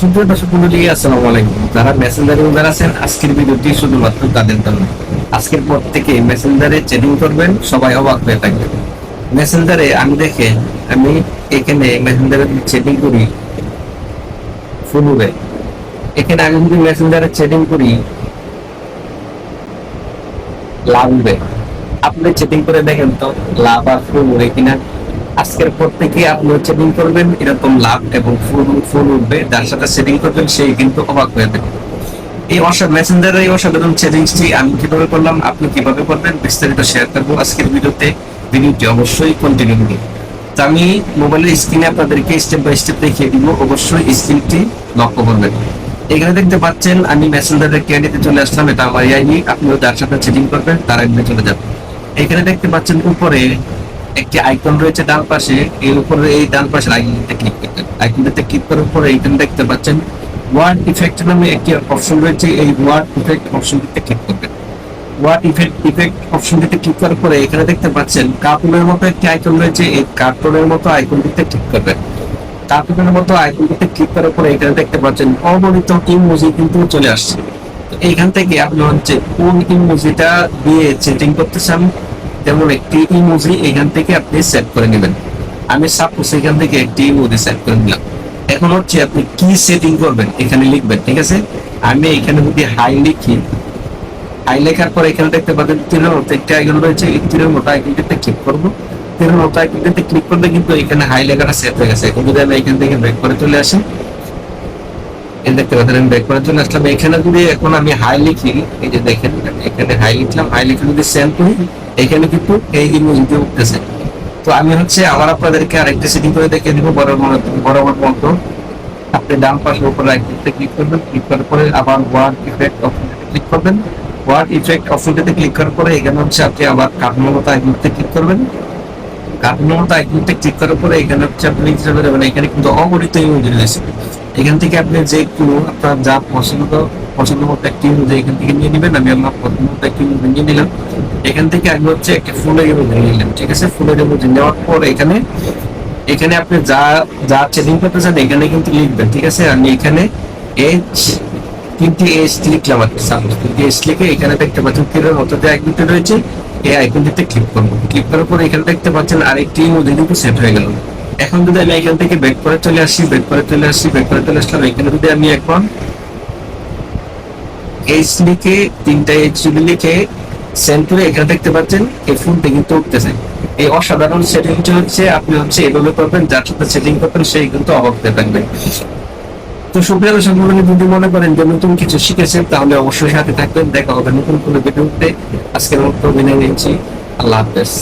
সুপ্রিয় দর্শক মন্ডলী আসসালামু আলাইকুম। যারা মেসেঞ্জারে ইউজার আছেন, আজকের ভিডিওটি শুধুমাত্র তাদের জন্য। আজকের পর থেকে মেসেঞ্জারে চ্যাটিং করবেন, সবাই অবাক হয়ে থাকবেন মেসেঞ্জারে আমি দেখে, আমি এখানে মেসেঞ্জারে চ্যাটিং করি ফুলবে এখানে আমি যদি মেসেঞ্জারে চ্যাটিং করি লাভ উঠবে আপনি চ্যাটিং করে দেখেন তো, লাভ আর ফুল উঠে কিনা? আজকের পর থেকে আপনি সেটিং করবেন, এরকম লাভ এবং ফুল ফুল উঠবে। যার সাথে সেটিং করবেন সেই কিন্তু অবাক হয়ে যাবে। এই অসা মেসেঞ্জারের এই অসাধারণ সেটিংসটি আমি কীভাবে করলাম, আপনি কীভাবে করবেন, বিস্তারিত শেয়ার করব আজকের ভিডিওতে। ভিডিওটি অবশ্যই কন্টিনিউ করুন। তো আমি মোবাইলের স্ক্রিনে আপনাদেরকে স্টেপ বাই স্টেপ দেখিয়ে দিব। অবশ্যই স্ক্রিনটি লক্ষ্য করবেন। এখানে দেখতে পাচ্ছেন, আমি মেসেঞ্জারের ক্যান্ডিতে চলে আসলাম, এটা আমার আইডি আপনিও যার সাথে সেটিং করবেন, তার আইডিতে চলে যাবেন। এখানে দেখতে পাচ্ছেন উপরে একটি আইকন রয়েছে ডান পাশে, এর উপরে এই ডান পাশের আইকনটিতে ক্লিক করবেন আইকনটিতে ক্লিক করার পরে এখানে দেখতে পাচ্ছেন ওয়ার্ড ইফেক্ট নামে একটি অপশন রয়েছে, এই ওয়ার্ড ইফেক্ট অপশনটিতে ক্লিক করবেন। ওয়ার্ড ইফেক্ট ইফেক্ট অপশনটিতে ক্লিক করার পরে এখানে দেখতে পাচ্ছেন কার্টুনের মতো একটি আইকন রয়েছে, এই কার্টুনের মতো আইকনটিতে ক্লিক করবেন। কার্টুনের মতো আইকনটিতে ক্লিক করার পরে এখানে দেখতে পাচ্ছেন অগণিত ইমোজি কিন্তু চলে আসছে। এইখান থেকে আপনি হচ্ছে কোন ইমোজিটা দিয়ে সেটিং করতে চান যেমন একটি ইমোজি এখান থেকে আপনি সেট করে নেবেন। আমি সাপোজ এখান থেকে একটি ইমোজি সেট করে নিলাম। এখন হচ্ছে আপনি কি সেটিং করবেন এখানে লিখবেন, ঠিক আছে? আমি এখানে যদি হাই লিখি হাই লেখার পর এখানে দেখতে পাবেন তীরের মতো একটি আইকন রয়েছে, এই তীরের মতো আইকনটিতে ক্লিক করব। তীরের মতো আইকনটিতে ক্লিক করলে কিন্তু এখানে হাই লেখাটা সেট হয়ে গেছে। এখন যদি আমি এখান থেকে ব্যাক করে চলে আসি এখানে যদি এখন আমি হাই লিখি, এই যে দেখেন, এখানে হাই লিখলাম হাই লিখে যদি সেন্ড করি এখানে কিন্তু এই ইমোজিটি উঠতেছে। তো আমি হচ্ছে আবার আপনাদেরকে আরেকটা সেটিং করে দেখে দিব বরাবর বরাবর মতো আপনি ডান পাশে উপরে আইকনটিতে ক্লিক করবেন ক্লিক করার পরে আবার ওয়ার্ড ইফেক্ট অপশনটিতে ক্লিক করবেন। ওয়ার্ড ইফেক্ট অপশনটিতে ক্লিক করার পরে এখানে হচ্ছে আপনি আবার কার্টুনের মতো আইকনটিতে ক্লিক করবেন। কার্টুনের মতো আইকনটিতে ক্লিক করার পরে এখানে হচ্ছে আপনি এখানে কিন্তু অগণিত ইমোজি রয়েছে। এখান থেকে আপনি যে কোনো আপনার যা পছন্দ পছন্দ মতো একটি ইমোজি এখান থেকে নিয়ে নেবেন, আমি আমার পছন্দ মতো একটি ইমোজি নিয়ে নিলাম এখান থেকে আমি হচ্ছে একটা ফুলের ইমোজি নিলাম, ঠিক আছে? ফুলের ইমোজি নেওয়ার পর এখানে এখানে আপনি যা যা সেটিং করতে চান, এখানে কিন্তু লিখবেন, ঠিক আছে? আমি এখানে এইচ তিনটি এইচ লিখলাম আর সাপোজ তিনটি এইচ লিখে এখানে দেখতে পাচ্ছেন তীরের মতো যে আইকনটি রয়েছে, এই আইকনটিতে ক্লিক করব। ক্লিক করার পর এখানে দেখতে পাচ্ছেন আরেকটি ইমোজি কিন্তু সেট হয়ে গেল। এখন যদি আমি এখান থেকে ব্যাক করে চলে আসি ব্যাক করে চলে আসি ব্যাক করে চলে আসলাম, এখানে যদি আমি এখন এইচ লিখে তিনটা এইচ লিখে সেন্ড করে এখানে দেখতে পাচ্ছেন, এই ফোনটা কিন্তু উঠতেছে। এই অসাধারণ হচ্ছে, আপনি হচ্ছে এভাবে করবেন, যার সাথে সেটিং করবেন, সেই কিন্তু অবাক হয়ে থাকবে। তো সুপ্রিয় যদি মনে করেন যে নতুন কিছু শিখেছেন, তাহলে অবশ্যই সাথে থাকবেন। দেখা হবে নতুন কোনো ভিডিওতে আজকের মতো বিদায় আল্লাহ হাফেজ।